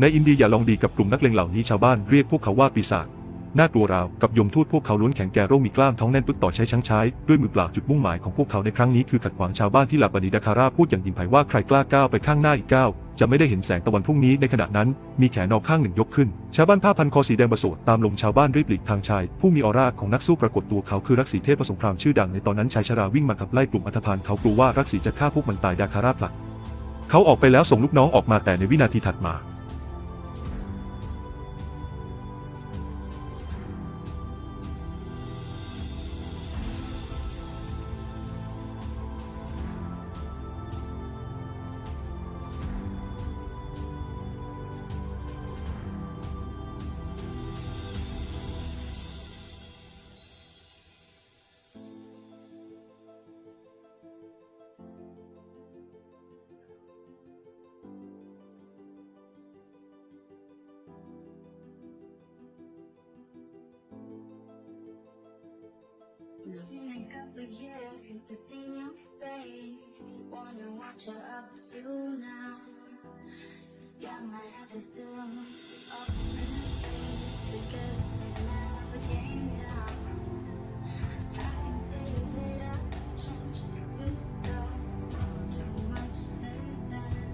ในอินเดียอย่าลองดีกับกลุ่มนักเลงเหล่านี้ชาวบ้านเรียกพวกเขาว่าปีศาจน่ากลัวราวกับยมทูตพวกเขาล้วนแข็งแกร่งมีกล้ามท้องแน่นปึกต่อใช้ช้างใช้ด้วยมือเปล่าจุดมุ่งหมายของพวกเขาในครั้งนี้คือขัดขวางชาวบ้านที่หลาบานีดาคาราพูดอย่างยิงไผ่ว่าใครกล้าก้าวไปข้างหน้าอีกก้าวจะไม่ได้เห็นแสงตะวันพรุ่งนี้ในขณะนั้น มีแขนนอกข้างหนึ่งยกขึ้น ชาวบ้านผ้าพันคอสีแดงประสดตามลมชาวบ้านรีบหลีกทางชาย ผู้มีออร่าของนักสู้ปรากฏตัวเขาคือรักษีเทพประสงครามชื่อดังในตอนนั้นชายชราวิ่งมาขับไล่กลุ่มอันธพาลเขากลัวว่ารักษีจะฆ่าพวกมันตายดาคาราผลักเขาออกไปแล้วส่งลูกน้องออกมาแต่ในวินาทีถัดมา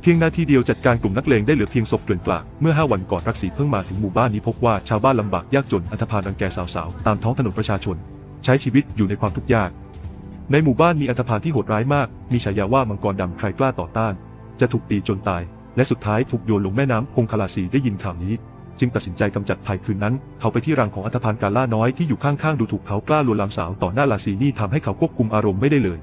พียงนาทีเดียวจัดการกลุ่มนักเลงได้เหลือเพียงศพเกลื่อนกลาดเมื่อ 5 วันก่อนรักษีเพิ่งมาถึงหมู่บ้านนี้พบว่าชาวบ้านลำบากยากจนอันธพาลรังแกสาวๆ ตามท้องถนนประชาชน ใช้ชีวิตอยู่ในความทุกข์ยาก ในหมู่บ้านมีอันธพาลที่โหดร้ายมาก มีฉายาว่ามังกรดำใครกล้าต่อต้าน จะถูกตีจนตาย และสุดท้ายถูกโยนลงแม่น้ำคงคาลาสีได้ยินข่าวนี้ จึงตัดสินใจกำจัดภัยคืนนั้น เขาไปที่รังของอันธพาลกาล่าน้อยที่อยู่ข้างๆดูถูกเขากล้าลวนลามสาวต่อหน้าลาสีนี่ทำให้เขาควบคุมอารมณ์ไม่ได้เลย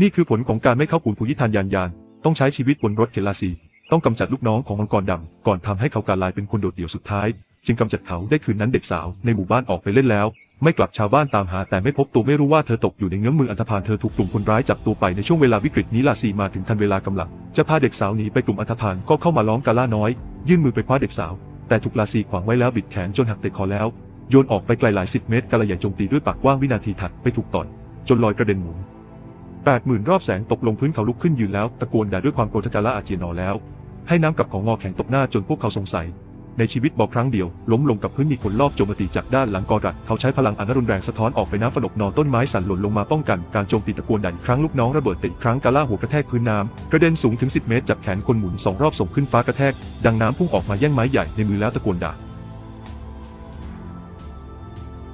นี่คือผลของการไม่เข้ากลุ่มภูยิทานยานยาน ต้องใช้ชีวิตบนรถเขลาซี ต้องกำจัดลูกน้องของมังกรดำก่อนทำให้เขากลายเป็นคนโดดเดี่ยวสุดท้าย จึงกำจัดเขาได้คืนนั้นเด็กสาวในหมู่บ้านออกไปเล่นแล้ว ไม่กลับชาวบ้านตามหาแต่ไม่พบตัวไม่รู้ว่าเธอตกอยู่ในเงื้อมมืออันธพาลเธอถูกกลุ่มคนร้ายจับตัวไปในช่วงเวลาวิกฤตนี้ลาซีมาถึงทันเวลากำลังจะพาเด็กสาวหนีไปกลุ่มอันธพาลก็เข้ามาล้อมกาล่าน้อย ยื่นมือไปคว้าเด็กสาว แต่ถูกลาซีขวางไว้แล้วบิดแขนจนหักติดคอแล้วโยนออกไปไกลหลายสิบเมตรกาลใหญ่โจมตีด้วยปากกว้างวินาทีถัดไปถูกต่อยจนลอยกระเด็นหมุน แปดหมื่นรอบแสงตกลงพื้นเขาลุกขึ้นยืนแล้วตะโกนด่าด้วยความโกรธกาละอาเจียนนอแล้ว ให้น้ำกับของงอแข็งตบหน้าจนพวกเขาสงสัย ในชีวิตบอกครั้งเดียวล้มลงกับพื้นมีคนลอบโจมตีจากด้านหลังกอรัดเขาใช้พลังอันรุนแรงสะท้อนออกไปน้ำฝนกนอต้นไม้สั่นหล่นลงมาป้องกันการโจมตีตะโกนด่าอีกครั้งลูกน้องระเบิดติดครั้งกาล่าหัวกระแทกพื้นน้ำกระเด็นสูงถึง 10 เมตรจับแขนคนหมุนสองรอบส่งขึ้นฟ้ากระแทก ดังน้ำพุ่งออกมาแย่งไม้ใหญ่ในมือแล้วตะโกนด่า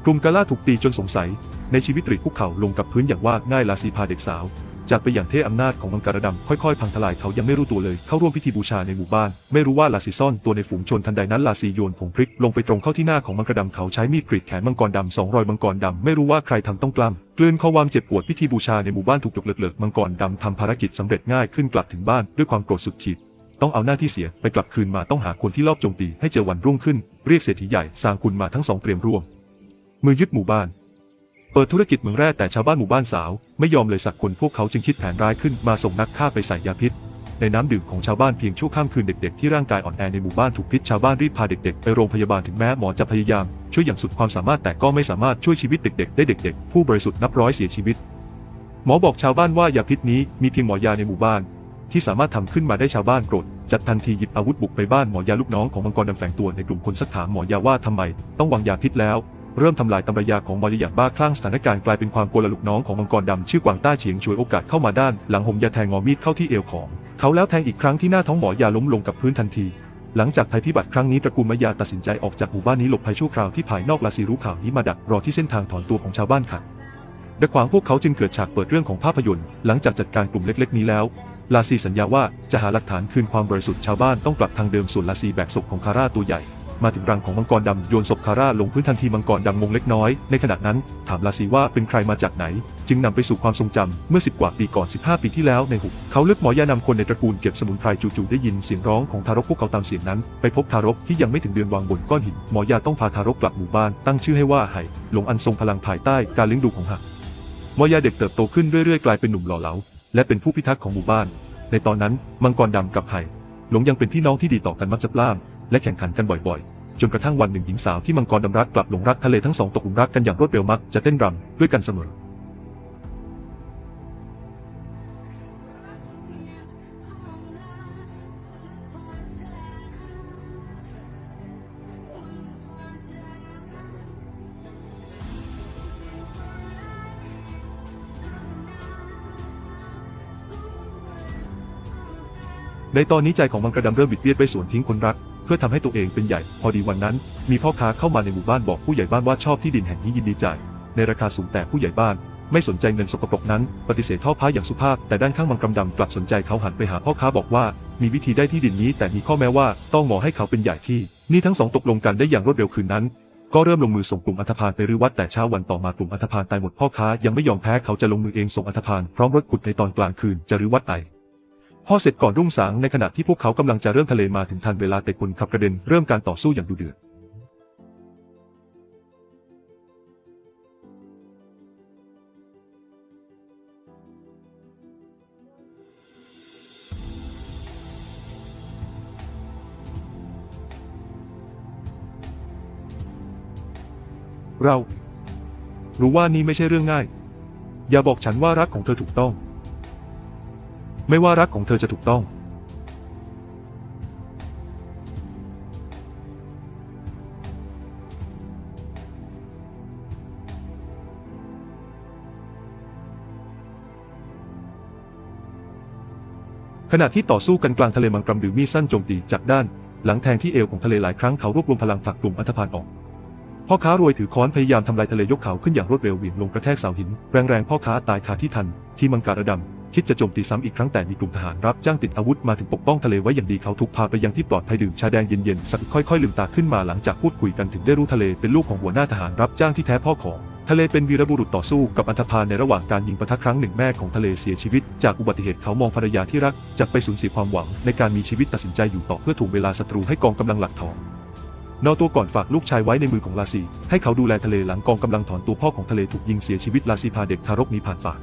กลุ่มกาล่าถูกตีจนสงสัย ในชีวิตตรีคุกเข่าลงกับพื้นอย่างว่าง่ายลาซีพาเด็กสาว จากไปอย่างเท่อำนาจของมังกรดำค่อยๆ พังทลายเขายังไม่รู้ตัวเลย เข้าร่วมพิธีบูชาในหมู่บ้าน ไม่รู้ว่าลาซีซ่อนตัวในฝูงชนทันใดนั้นลาซีโยนผงพริกลงไปตรงเข้าที่หน้าของมังกรดำเขาใช้มีดกรีดแขนมังกรดำสองรอยมังกรดำไม่รู้ว่าใครทำต้องกล้ำกลืนข้อความเจ็บปวดพิธีบูชาในหมู่บ้านถูกยกเลิกๆมังกรดำทำภารกิจสำเร็จง่ายขึ้นกลับถึงบ้านด้วยความโกรธสุดขีดต้องเอาหน้าที่เสียไปกลับคืนมาต้องหาคนที่ลอบโจมตีให้เจอวันรุ่งขึ้น เรียกเศรษฐีใหญ่สร้างคุณมาทั้งสองเตรียมร่วม มือยึดหมู่บ้าน เปิดธุรกิจเมืองแร่แต่ชาวบ้านหมู่บ้านสาว ไม่ยอมเลยสักคนพวกเขาจึงคิดแผนร้ายขึ้นมาส่งนักฆ่าไปใส่ยาพิษ ในน้ำดื่มของชาวบ้านเพียงชั่วข้ามคืนเด็กๆที่ร่างกายอ่อนแอในหมู่บ้านถูกพิษชาวบ้านรีบพาเด็กๆไปโรงพยาบาลถึงแม้หมอจะพยายาม ช่วยอย่างสุดความสามารถแต่ก็ไม่สามารถช่วยชีวิตเด็กๆ ได้เด็กๆ ผู้บริสุทธิ์นับร้อยเสียชีวิต หมอบอกชาวบ้านว่ายาพิษนี้มีเพียงหมอยาในหมู่บ้าน ที่สามารถทำขึ้นมาได้ชาวบ้านโกรธจัดทันทีหยิบอาวุธบุกไปบ้านหมอยาลูกน้องของมังกรดำแฝงตัวในกลุ่มคนสักถามหมอยาว่าทำไม ต้องวางยาพิษแล้ว เริ่มทำลายตำรายาของมอยาอย่างบ้าคลั่งสถานการณ์กลายเป็นความโกลาลูกน้องของมังกรดำชื่อกวางต้าเฉียงช่วยโอกาสเข้ามาด้านหลังห่มยาแทงงอมีดเข้าที่เอวของ เขาแล้วแทงอีกครั้งที่หน้าท้องหมอยาล้มลงกับพื้นทันที หลังจากภัยพิบัติครั้งนี้ตระกูลมายาตัดสินใจออกจากหมู่บ้านนี้หลบภัยชั่วคราวที่ภายนอกลาซีรู้ข่าวนี้มาดักรอที่เส้นทางถอนตัวของชาวบ้านขัดดักขวางพวกเขาจึงเกิดฉากเปิดเรื่องของภาพยนตร์ หลังจากจัดการกลุ่มเล็ก ๆ นี้แล้วลาซีสัญญาว่าจะหาหลักฐานคืนความบริสุทธิ์ชาวบ้านต้องกลับทางเดิมส่วนลาซีแบกศพของคาร่าตัวใหญ่ มาถึงรังของมังกรดำโยนศพคาร่าลงพื้นทันทีมังกรดำงงเล็กน้อย ในขณะนั้น ถามลาซีว่าเป็นใครมาจากไหน จึงนำไปสู่ความทรงจำเมื่อ 10 กว่าปีก่อน 15 ปีที่แล้วในหุบเขาเลึกหมอยานำคนในตระกูลเก็บสมุนไพรจู่ๆได้ยินเสียงร้องของทารกพวกเขาตามเสียงนั้น ไปพบทารกที่ยังไม่ถึงเดือนวางบนก้อนหินหมอยาต้องพาทารกกลับหมู่บ้านตั้งชื่อให้ว่าไหหลงอันทรงพลังภายใต้การเลี้ยงดูของหักหมอยาเด็กเติบโตขึ้นเรื่อยๆกลายเป็นหนุ่มหล่อเหลาและเป็นผู้พิทักษ์ของหมู่บ้าน ในตอนนั้นมังกรดำกับไห่หลงยังเป็นพี่น้องที่ดีต่อกันมักจะปล้าม และแข่งขันกันบ่อยๆ จนกระทั่งวันหนึ่งหญิงสาวที่มังกรดำรักกลับหลงรักทะเลทั้งสองตกหลุมรักกันอย่างรวดเร็วมักจะเต้นรำด้วยกันเสมอในตอนนี้ใจของมังกรดำเริ่มบิดเบี้ยวไปสวนทิ้งคนรัก เพื่อทำให้ตัวเองเป็นใหญ่ พอดีวันนั้น มีพ่อค้าเข้ามาในหมู่บ้านบอกผู้ใหญ่บ้านว่าชอบที่ดินแห่งนี้ยินดีจ่ายในราคาสูงแต่ผู้ใหญ่บ้าน ไม่สนใจเงินสกปรกนั้น ปฏิเสธท่อพ้าอย่างสุภาพ แต่ด้านข้างมังกรดำกลับสนใจเขาหันไปหาพ่อค้าบอกว่า มีวิธีได้ที่ดินนี้ แต่มีข้อแม้ว่าต้องหมอให้เขาเป็นใหญ่ที่ นี่ทั้งสองตกลงกันได้อย่างรวดเร็วคืนนั้นก็เริ่มลงมือส่งกลุ่มอัฐพานไปรื้อวัดแต่เช้าวันต่อมากลุ่มอัฐพานตายหมดพ่อค้ายังไม่ยอมแพ้เขาจะลงมือเองส่งอัฐพานพร้อมรถขุดในตอนกลางคืนจะรื้อวัดไอ พอเสร็จก่อนรุ่งสางในขณะที่พวกเขากำลังจะเริ่มทะเลมาถึงทันเวลาแต่คนขับกระเด็นเริ่มการต่อสู้อย่างดุเดือดเรา รู้ว่านี่ไม่ใช่เรื่องง่าย อย่าบอกฉันว่ารักของเธอถูกต้อง ไม่ว่ารักของเธอจะถูกต้อง ขณะที่ต่อสู้กันกลางทะเลมังกรดือมีสั้นโจมตีจากด้าน หลังแทงที่เอวของทะเลหลายครั้งเขารวบรวมพลังผลักกลุ่มอันธพาลออกพ่อค้ารวยถือค้อนพยายามทำลายทะเลยกเขาขึ้นอย่างรวดเร็วเหวี่ยงลงกระแทกเสาหิน แรงๆพ่อค้าตายคาที่ทัน ที่มังการะดำ คิดจะโจมตีซ้ำอีกครั้งแต่มีกลุ่มทหารรับจ้างติดอาวุธมาถึงปกป้องทะเลไว้อย่างดีเขาถูกพาไปยังที่ปลอดภัยดื่มชาแดงเย็นๆสักค่อยๆลืมตาขึ้นมาหลังจากพูดคุยกันถึงได้รู้ทะเลเป็นลูกของหัวหน้าทหารรับจ้างที่แท้พ่อของทะเลเป็นวีรบุรุษต่อสู้กับอันธพาลในระหว่างการยิงปะทะครั้งหนึ่งแม่ของทะเลเสียชีวิต จากอุบัติเหตุเขามองภรรยาที่รักจากไปสูญเสียความหวังในการมีชีวิตตัดสินใจอยู่ต่อเพื่อถ่วงเวลาศัตรูให้กองกำลังหลักถอนนอตัวก่อนฝากลูกชายไว้ในมือของลาซีให้เขาดูแลทะเลหลังกองกำลังถอนตัวพ่อของทะเลถูกยิงเสียชีวิตลาซีพาเด็กทารกนี้ผ่านป่า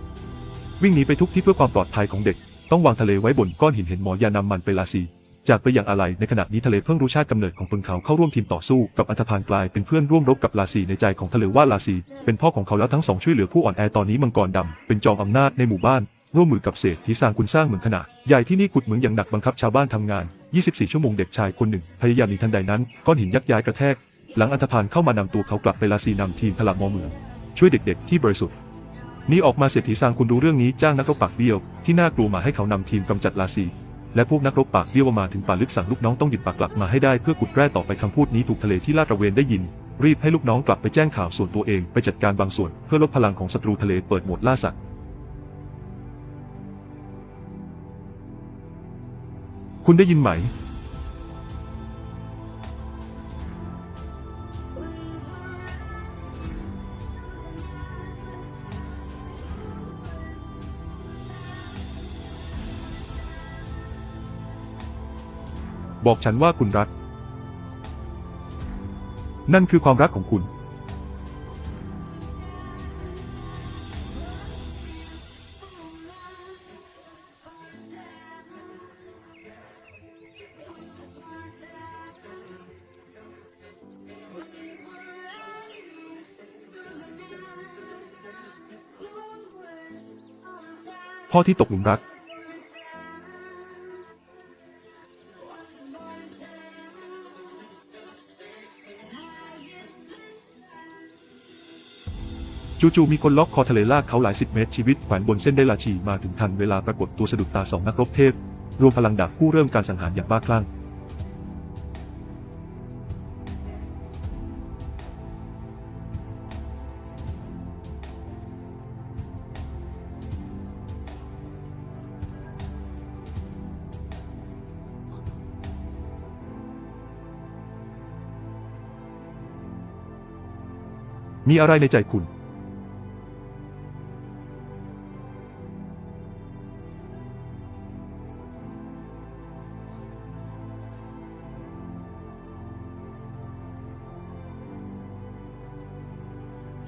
วิ่งหนีไปทุกที่เพื่อความปลอดภัยของเด็ก ต้องวางทะเลไว้บนก้อนหินเห็นหมอยานำมันไปลาซี จากไปอย่างอะไรในขณะนี้ทะเลเพิ่งรู้ชาติกำเนิดของปึงเขาเข้าร่วมทีมต่อสู้กับอันธพาลกลายเป็นเพื่อนร่วมรบกับลาซีในใจของทะเลว่าลาซี เป็นพ่อของเขาแล้วทั้งสองช่วยเหลือผู้อ่อนแอตอนนี้มังกรดำเป็นจอมอำนาจในหมู่บ้านร่วมมือกับเศรษฐีสร้างคุณสร้างเหมืองขนาดใหญ่ที่นี่ขุดเหมืองอย่างหนักบังคับชาวบ้านทำงาน 24 ชั่วโมงเด็กชายคนหนึ่ง พยายามหนีทันใดนั้นก้อนหินยักย้ายกระแทก หลังอันธพาลเข้ามานำตัวเขากลับไปลาซีนำทีมพลังมอเมือง ช่วยเด็กๆที่บริสุทธิ์ นี่ออกมาเศรษฐีสร้างคุณรู้เรื่องนี้จ้างนักรบปากเบี้ยวที่น่ากลัวมาให้เขานำทีมกำจัดลาซีและพวกนักรบปากเบี้ยวมาถึงป่าลึกสั่งลูกน้องต้องหยุดปากกลับมาให้ได้เพื่อขุดแร่ต่อไปคำพูดนี้ถูกทะเลที่ลาดตระเวนได้ยิน รีบให้ลูกน้องกลับไปแจ้งข่าวส่วนตัวเองไปจัดการบางส่วนเพื่อลดพลังของศัตรูทะเลเปิดหมดล่าสัตว์คุณได้ยินไหม บอกฉันว่าคุณรัก นั่นคือความรักของคุณ พ่อที่ตกหลุมรัก จู่ๆมีคนล็อกคอทะเลลากเขาหลายสิบเมตรชีวิตแขวนบนเส้นได้ลาชีมาถึงทันเวลาปรากฏตัวสะดุดตาสองนักรบเทพ รวมพลังดาบผู้เริ่มการสังหารอย่างบ้าคลั่งมีอะไรในใจคุณ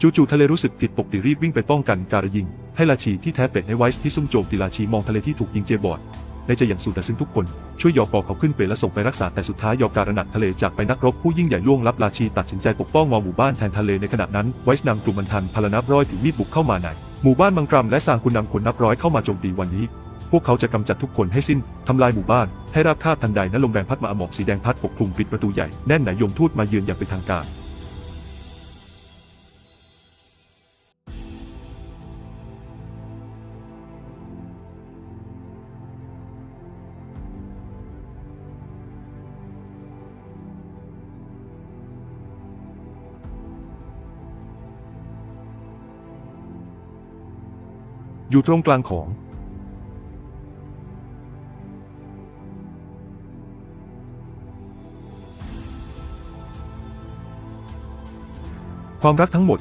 จู่ๆทะเลรู้สึกผิดปกติรีบวิ่งไปป้องกันการยิง ให้ราชีที่แท้เป็ดในไวส์ที่ซุ่มโจมตีราชีมองทะเลที่ถูกยิงเจบอดในใจอย่างสุดแต่ซึ่งทุกคนช่วยยอกอเขาขึ้นไปและส่งไปรักษาแต่สุดท้ายยอการะหนักทะเลจากไปนักรบผู้ยิ่งใหญ่ล่วงลับราชีตัดสินใจปกป้องวาหมู่บ้านแทนทะเลในขณะนั้นไวส์นำกลุ่มมันทันพลนับร้อยถือมีดบุกเข้ามาในหมู่บ้านมังกรมและสร้างคุณนำคนนับร้อยเข้ามาโจมตีวันนี้ พวกเขาจะกำจัดทุกคนให้สิ้นทำลายหมู่บ้าน ให้ราบคาบทันใดนั้นลมแรงพัดมาอหมอกสีแดงพัดปกคลุมปิดประตูใหญ่แน่นหนายมทูตมาเยือนอย่างเป็นทางการ อยู่ตรงกลางของ ความรักทั้งหมด